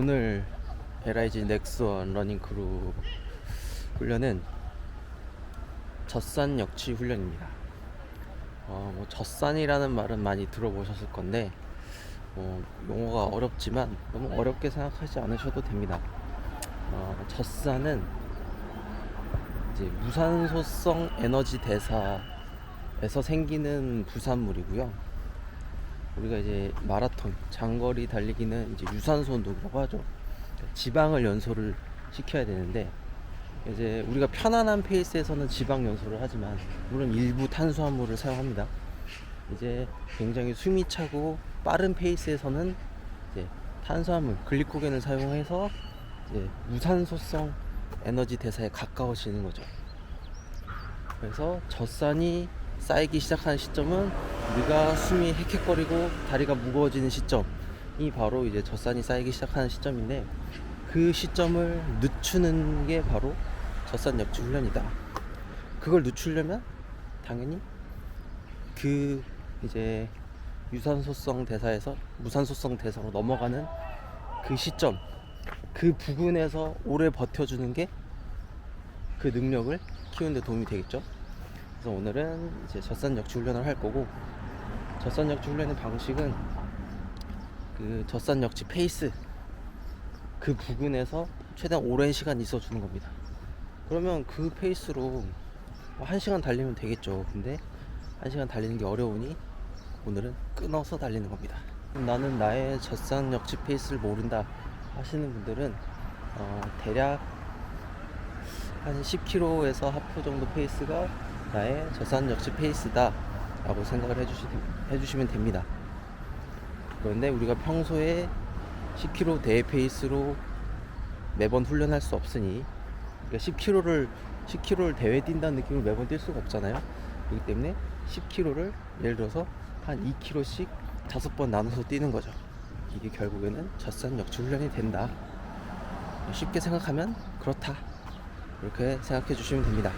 오늘 LIG 넥스원 러닝크루 훈련은 젖산 역치 훈련입니다. 어, 뭐 젖산이라는 말은 많이 들어보셨을 건데 뭐 용어가 어렵지만 너무 어렵게 생각하지 않으셔도 됩니다. 어, 젖산은 이제 무산소성 에너지 대사에서 생기는 부산물이고요. 우리가 이제 마라톤 장거리 달리기는 이제 유산소 운동이라고 하죠. 지방을 연소를 시켜야 되는데 이제 우리가 편안한 페이스에서는 지방 연소를 하지만 물론 일부 탄수화물을 사용합니다. 이제 굉장히 숨이 차고 빠른 페이스에서는 이제 탄수화물 글리코겐을 사용해서 이제 무산소성 에너지 대사에 가까워지는 거죠. 그래서 젖산이 쌓이기 시작하는 시점은 우리가 숨이 헥헥거리고 다리가 무거워지는 시점이 바로 이제 젖산이 쌓이기 시작하는 시점인데 그 시점을 늦추는 게 바로 젖산 역주 훈련이다. 그걸 늦추려면 당연히 그 이제 유산소성 대사에서 무산소성 대사로 넘어가는 그 시점 그 부근에서 오래 버텨주는 게 그 능력을 키우는 데 도움이 되겠죠. 그래서 오늘은 이제 젖산 역주 훈련을 할 거고 젖산 역주 훈련의 방식은 그 젖산 역지 페이스 그 부근에서 최대한 오랜 시간 있어 주는 겁니다. 그러면 그 페이스로 뭐한 시간 달리면 되겠죠. 근데 한 시간 달리는 게 어려우니 오늘은 끊어서 달리는 겁니다. 나는 나의 젖산 역지 페이스를 모른다 하시는 분들은 어, 대략 한 10km에서 하프 정도 페이스가 나의 젖산 역지 페이스다 라고 생각을 해주시, 해주시면 됩니다. 그런데 우리가 평소에 10km 대회 페이스로 매번 훈련할 수 없으니 그러니까 10km를 10km를 대회 뛴다는 느낌으로 매번 뛸 수가 없잖아요. 그렇기 때문에 10km를 예를 들어서 한 2km씩 다섯 번 나눠서 뛰는 거죠. 이게 결국에는 젖산 역주 훈련이 된다. 쉽게 생각하면 그렇다. 이렇게 생각해 주시면 됩니다.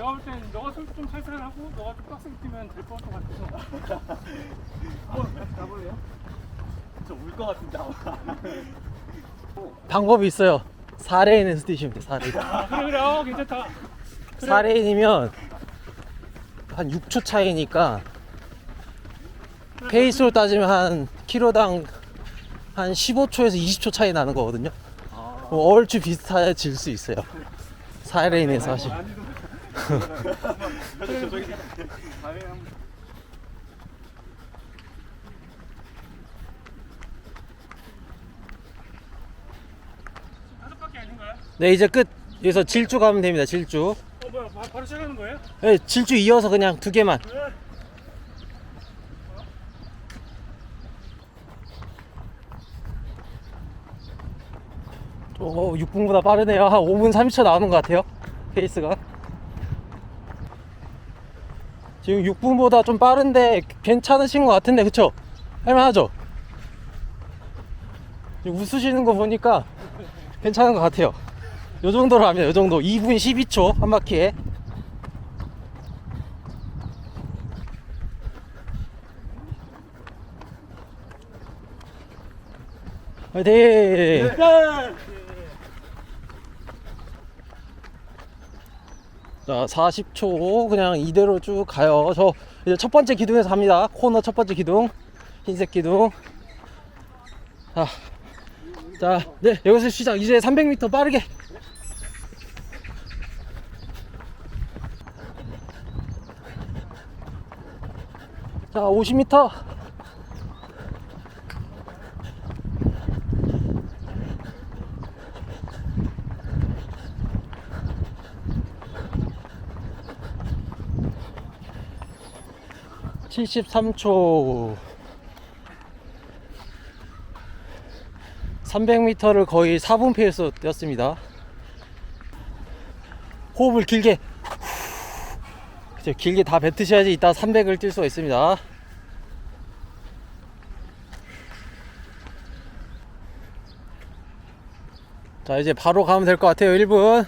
내가 볼 땐 너가 좀, 좀 살살 하고 너가 좀 빡세게 뛰면 될 것 같아서 한번 같이 가볼래요? 저울것 같은데 아마 방법이 있어요. 4레인에서 뛰시면 돼. 4레인. 아, 그래 그래 어 괜찮다 4레인이면 한 6초 차이니까 페이스로 따지면 한 킬로당 한 15초에서 20초 차이 나는 거거든요. 뭐 얼추 비슷해질 수 있어요. 4레인에서 하시면. 저 네, 이제 끝. 여기서 질주 가면 됩니다. 질주. 어 뭐야 바, 바로 시작하는 거예요? 네, 질주 이어서 그냥 두 개만. 네. 오, 6분보다 빠르네요. 한 5분 30초 나오는 것 같아요. 페이스가. 지금 6분보다 좀 빠른데 괜찮으신 것 같은데, 그쵸? 할만하죠? 웃으시는 거 보니까 괜찮은 것 같아요. 요 정도로 하면 요 정도. 2분 12초 한 바퀴에. 화이팅! 자, 40초 그냥 이대로 쭉 가요. 저 이제 첫 번째 기둥에서 합니다. 코너 첫 번째 기둥. 흰색 기둥. 자, 자, 네, 여기서 시작. 이제 300m 빠르게. 자, 50m. 73초. 300m를 거의 4분 페이스로 뛰었습니다. 호흡을 길게. 길게 다 뱉으셔야지 이따 300을 뛸 수가 있습니다. 자 이제 바로 가면 될 것 같아요 1분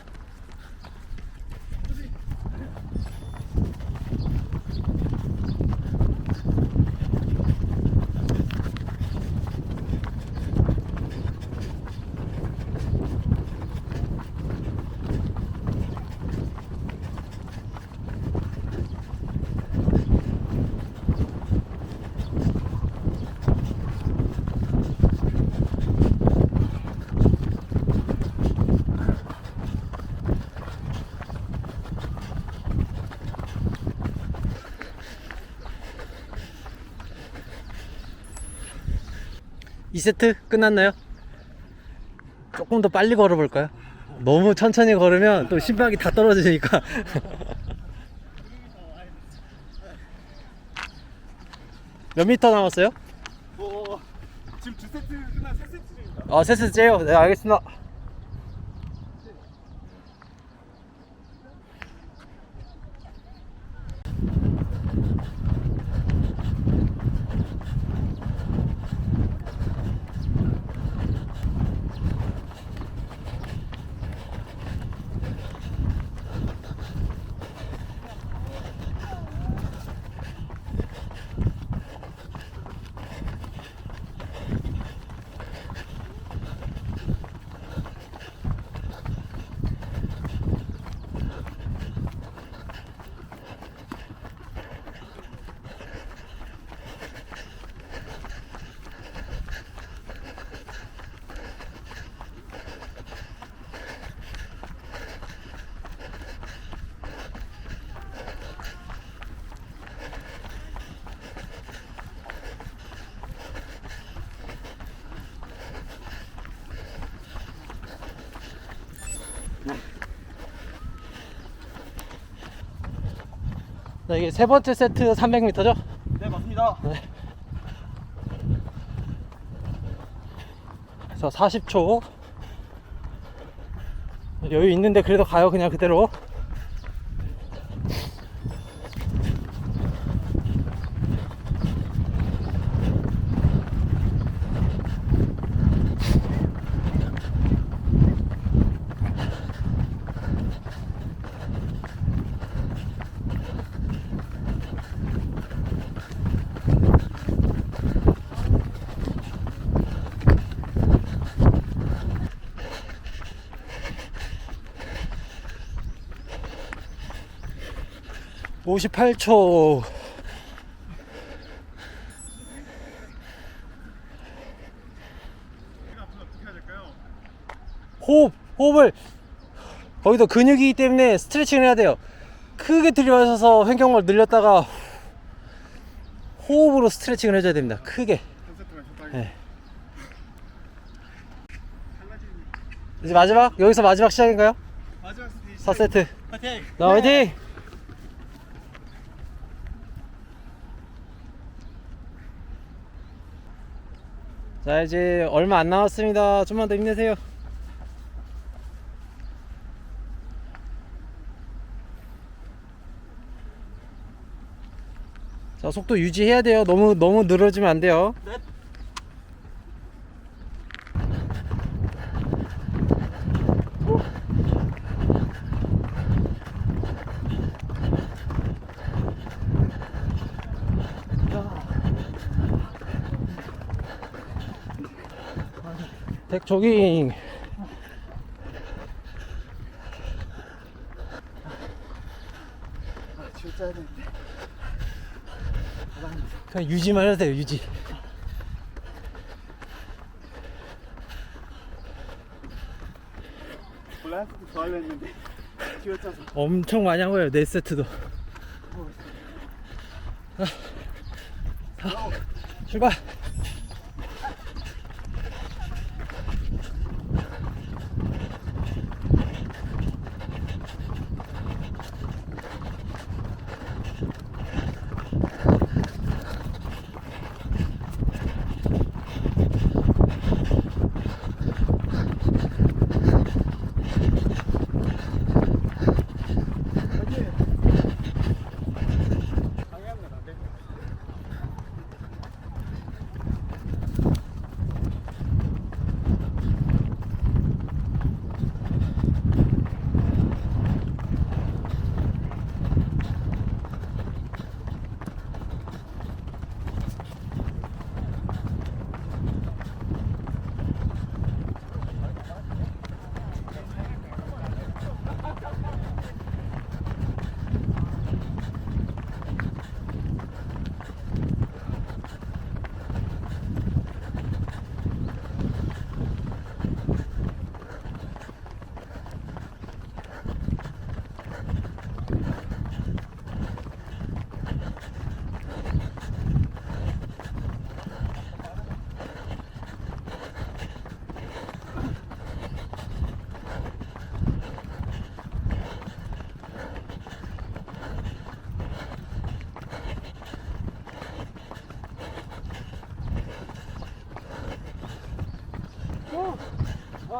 이세트 끝났나요? 조금 더 빨리 걸어볼까요? 너무 천천히 걸으면 또 심박이 다 떨어지니까 몇 미터 남았어요? 뭐 지금 두 세트 끝나 세 세트 중입니다. 아, 세 세트째요? 네, 알겠습니다. 자, 이게 세 번째 세트 300m죠? 네 맞습니다. 자, 40초. 여유 있는데 그래도 가요, 그냥 그대로. 오십팔 초 어떻게 해야 될까요? 호흡, 호흡을 거기도 근육이기 때문에 스트레칭을 해야 돼요. 크게 들이마셔서 횡격을 늘렸다가 호흡으로 스트레칭을 해줘야 됩니다. 크게. 네. 이제 마지막 여기서 마지막 시작인가요? 마지막 세트. 4세트. 파이팅. 자, 화이팅! 자, 이제 얼마 안 남았습니다. 좀만 더 힘내세요. 자, 속도 유지해야 돼요. 너무, 너무 늘어지면 안 돼요. 네. 덱 조깅. 지금 짜야 되는데. 그냥 유지만 해도 돼요, 유지. 더 하려 했는데 짜서. 엄청 많이 한 거예요, 네 세트도. 자, 자, 출발.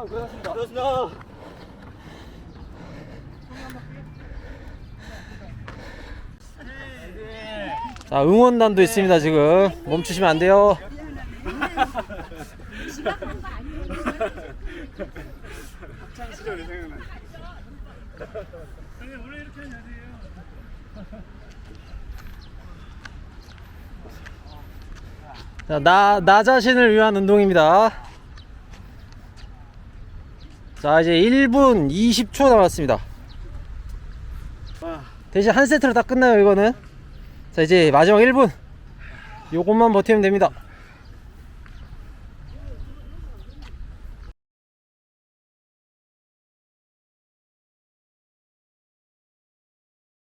고생하셨습니다. 고생하셨습니다. 자, 응원단도 있습니다, 지금. 멈추시면 안 돼요. 시절이 생각나. 형님 원래 이렇게 하는 애들이에요. 자, 나, 나 자신을 위한 운동입니다. 자, 이제 1분 20초 남았습니다. 대신 한 세트로 다 끝나요, 이거는. 자, 이제 마지막 1분. 요것만 버티면 됩니다.